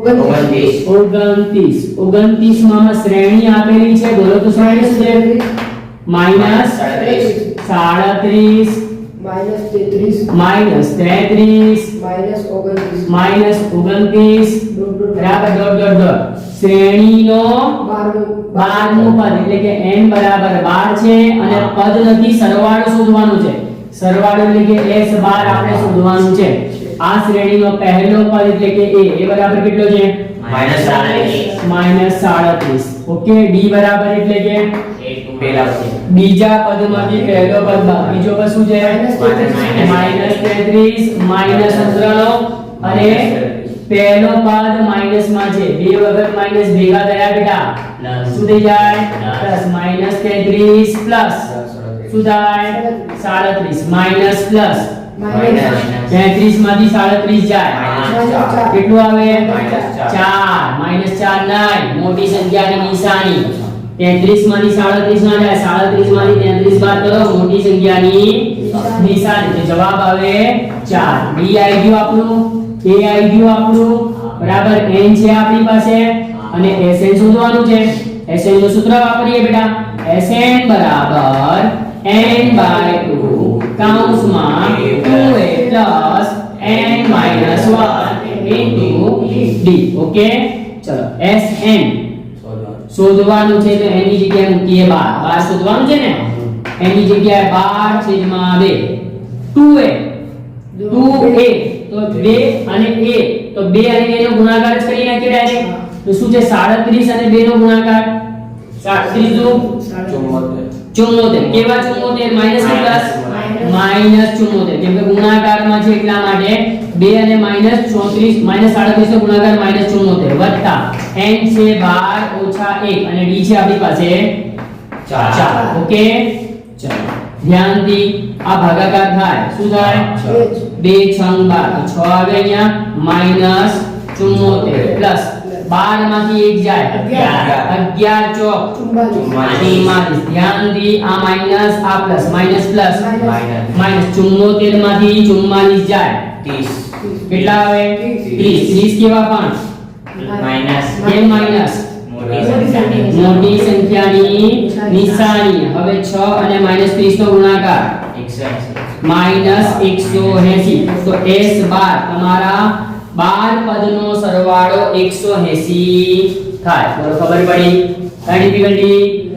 ઓગણત્રીસ. ઓગણત્રીસ. માં શ્રેણી આપેલી છે. બોલો તો શ્રેણી શું છે. માઇનસ સાડત્રીસ. માઇનસ તેત્રીસ. માઇનસ તેત્રીસ. માઇનસ ઓગણત્રીસ. માઇનસ ઓગણત્રીસ. ડોટ ડોટ બરાબર ડોટ ડોટ ડોટ શ્રેણીનો બારમું. બારમું પદ એટલે કે n બરાબર 12 છે અને પદ નથી સરવાળો શોધવાનું છે. સરવાળો એટલે કે s બાર આપણે શોધવાનું છે. આ શ્રેણીનો પહેલો પદ એટલે કે a એ બરાબર કેટલો છે? માઇનસ સાડત્રીસ. માઇનસ સાડત્રીસ. ઓકે d બરાબર એટલે કે? બીજા પદમાંથી પહેલો પદ બાદ બીજો પદ શું છે? Minus માઇનસ તેત્રીસ માઇનસ અંતરાલો અને પહેલો પદ માઇનસમાં છે. બે વખત માઇનસ ભેગા થયા બેટા. શું થઈ જાય? પ્લસ. માઇનસ તેત્રીસ પ્લસ. શું થાય? સાડત્રીસ. Minus plus. માઇનસ તેત્રીસ માંથી સાડત્રીસ જાય માઇનસ ચાર કેટલું આવે Minus ચાર. ચાર માઇનસ ચાર નાય મોટી સંખ્યાની નિશાની તેત્રીસ માંથી સાડત્રીસ ના જાય સાડત્રીસ માંથી તેત્રીસ બાદ કરો મોટી સંખ્યાની નિશાની તો જવાબ આવે ચાર ડી આવી ગયું આપણું એ આવી ગયું આપણું બરાબર n છે આપણી પાસે અને Sn શોધવાનું છે Sn નું સૂત્ર વાપરીએ બેટા Sn બરાબર n બાય 2 કૌંસમાં 2a n 1 into d okay ચલો Sn શોધવાનું છે તો એની જગ્યાએ મૂકીએ 12 12 શોધવાનું છે ને એની જગ્યાએ 12 છેદમાં 2 2a 2a તો 2 અને a તો 2 અને 2 નો ગુણાકાર જ કરી નાખીએ ડાયરેક્ટ તો શું છે 37 અને 2 નો ગુણાકાર 37 દુ ચુમ્મોતેર. કેવા ચુમ્મોતેર? માઇનસ કે પ્લસ માઇનસ ચુમ્મોતેર. કેમ કે ગુણાકારમાં છે એટલા માટે 2 અને માઇનસ 34 માઇનસ 37 નો ગુણાકાર માઇનસ ચુમ્મોતેર વત્તા n છે 12 ઓછા 1 અને d છે આપણી પાસે ચાર. 4 ઓકે? ધ્યાન ધ્યાનથી આ ભાગાકાર થાય. શું થાય? બે છંગ બાર. છ આવે અહીંયા. માઇનસ ચુમ્મોતેર. પ્લસ બાર માંથી એક જાય અગિયાર. અગિયાર ચોક ચુમ્માલીસ ચુમ્માલીસ ધ્યાનથી આ માઇનસ આ plus minus plus minus minus ચુમ્મોતેર માંથી ચુમ્માલીસ જાય ત્રીસ કેટલા આવે ત્રીસ. ત્રીસ ત્રીસ કેવા પણ માઇનસ કેમ માઇનસ મોટી સંખ્યાની મોટી સંખ્યાની નિશાની હવે 6 અને માઇનસ 30 નો ગુણાકાર એકસો એંસી માઇનસ 180 તો s બાર તમારા 12 પદનો સરવાળો 180 થાય. બોલો ખબર પડી? ડિફિકલ્ટી